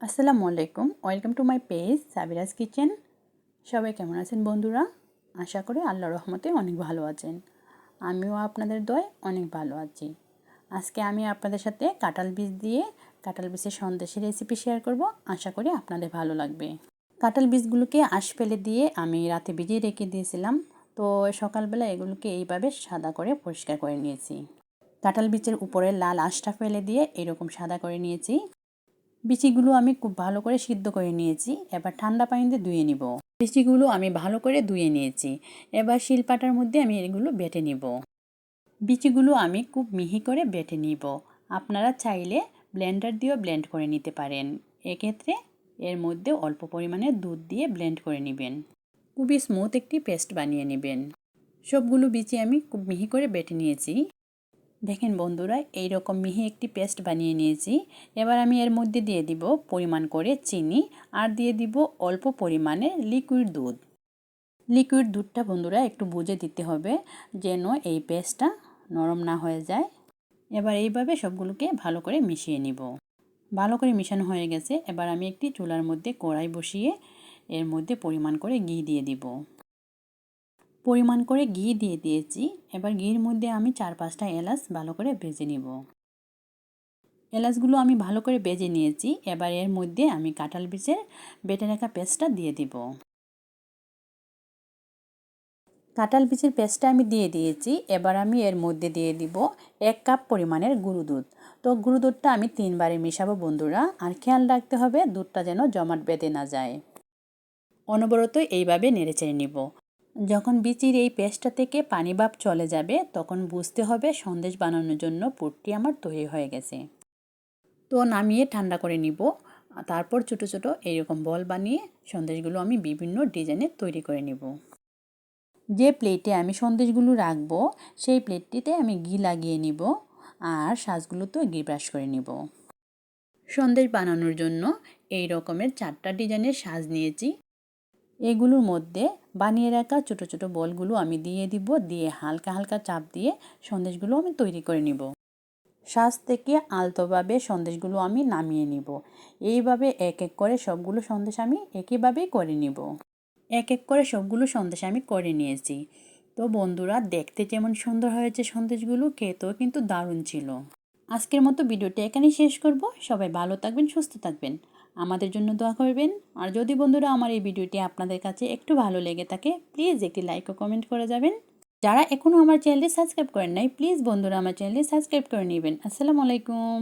আসসালামু আলাইকুম। Welcome to my page Sabiraj kitchen সবাই কেমন আছেন বন্ধুরা? আশা করি আল্লাহ রহমতে অনেক ভালো আছেন। আমিও আপনাদের দয় অনেক ভালো আছি। আজকে আমি আপনাদের সাথে কাঁঠাল বীজ দিয়ে কাঁঠাল বীজের সন্দেশের রেসিপি শেয়ার করব। আশা করি আপনাদের ভালো লাগবে। কাঁঠাল বীজগুলোকে আশ ফেলে দিয়ে আমি রাতে ভিজিয়ে রেখে দিয়েছিলাম। তো সকালবেলা এগুলোকে এইভাবে সাদা করে পরিষ্কার করে নিয়েছি। কাঁঠাল বীজের উপরে লাল আঁশটা ফেলে দিয়ে এরকম সাদা করে নিয়েছি। বিচিগুলো আমি খুব ভালো করে সিদ্ধ করে নিয়েছি। এবার ঠান্ডা পানিতে ধুয়ে নিব। বিচিগুলো আমি ভালো করে ধুয়ে নিয়েছি। এবার শিলপাটার মধ্যে আমি এগুলো বেটে নিব। বিচিগুলো আমি খুব মিহি করে বেটে নিব। আপনারা চাইলে ব্লেন্ডার দিয়েও ব্লেন্ড করে নিতে পারেন। এক্ষেত্রে এর মধ্যে অল্প পরিমাণে দুধ দিয়ে ব্লেন্ড করে নেবেন। খুবই স্মুথ একটি পেস্ট বানিয়ে নেবেন। সবগুলো বিচি আমি খুব মিহি করে বেটে নিয়েছি। দেখেন বন্ধুরা এই রকম মিহি একটি পেস্ট বানিয়ে নিয়েছি। এবার আমি এর মধ্যে দিয়ে দিব পরিমাণ করে চিনি আর দিয়ে দিব অল্প পরিমাণে লিকুইড দুধ। লিকুইড দুধটা বন্ধুরা একটু বুঝে দিতে হবে যেন এই পেস্টটা নরম না হয়ে যায়। এবার এইভাবে সবগুলোকে ভালো করে মিশিয়ে নিব। ভালো করে মিশানো হয়ে গেছে। এবার আমি একটি চুলার মধ্যে কড়াই বসিয়ে এর মধ্যে পরিমাণ করে ঘি দিয়ে দিব। পরিমাণ করে ঘি দিয়ে দিয়েছি। এবার ঘির মধ্যে আমি চার পাঁচটা এলাচ ভালো করে ভেজে নিব। এলাচগুলো আমি ভালো করে বেজে নিয়েছি। এবার এর মধ্যে আমি কাঁঠাল বীজের বেটে রাখা পেস্টটা দিয়ে দিব। কাঁঠাল বীজের পেস্টটা আমি দিয়ে দিয়েছি। এবার আমি এর মধ্যে দিয়ে দিব এক কাপ পরিমাণের গুঁড়ো দুধ। তো গুঁড়ো দুধটা আমি তিনবারে মেশাবো বন্ধুরা। আর খেয়াল রাখতে হবে দুধটা যেন জমাট বেঁধে না যায়। অনবরত এইভাবে নেড়েচেড়ে নিব। যখন বিচির এই পেস্টটা থেকে পানি ভাব চলে যাবে, তখন বুঝতে হবে সন্দেশ বানানোর জন্য পুরটি আমার তৈরি হয়ে গেছে। তো নামিয়ে ঠান্ডা করে নিব। তারপর ছোটো ছোটো এইরকম বল বানিয়ে সন্দেশগুলো আমি বিভিন্ন ডিজাইনের তৈরি করে নিব। যে প্লেটে আমি সন্দেশগুলো রাখব, সেই প্লেটটিতে আমি ঘি লাগিয়ে নিব আর তো ঘি ব্রাশ করে নিব। সন্দেশ বানানোর জন্য এই রকমের চারটা ডিজাইনের সাজ নিয়েছি। এগুলোর মধ্যে বানিয়ে রাখা ছোটো ছোটো বলগুলো আমি দিয়ে দিব, দিয়ে হালকা হালকা চাপ দিয়ে সন্দেশগুলো আমি তৈরি করে নিব। শ্বাস থেকে আলতোভাবে সন্দেশগুলো আমি নামিয়ে নিব। এইভাবে এক এক করে সবগুলো সন্দেশ আমি একইভাবেই করে নিব। এক এক করে সবগুলো সন্দেশ আমি করে নিয়েছি। তো বন্ধুরা, দেখতে যেমন সুন্দর হয়েছে সন্দেশগুলো, খেতেও কিন্তু দারুণ ছিল। আজকের মতো ভিডিওটা এখানেই শেষ করব। সবাই ভালো থাকবেন, সুস্থ থাকবেন। আমাদের জন্য দোয়া করবেন। আর যদি বন্ধুরা আমার এই ভিডিওটি আপনাদের কাছে একটু ভালো লেগে থাকে প্লিজ একটি লাইক ও কমেন্ট করে যাবেন। যারা এখনও আমার চ্যানেলটি সাবস্ক্রাইব করেন নাই প্লিজ বন্ধুরা আমার চ্যানেলটি সাবস্ক্রাইব করে নেবেন। আসসালামু আলাইকুম।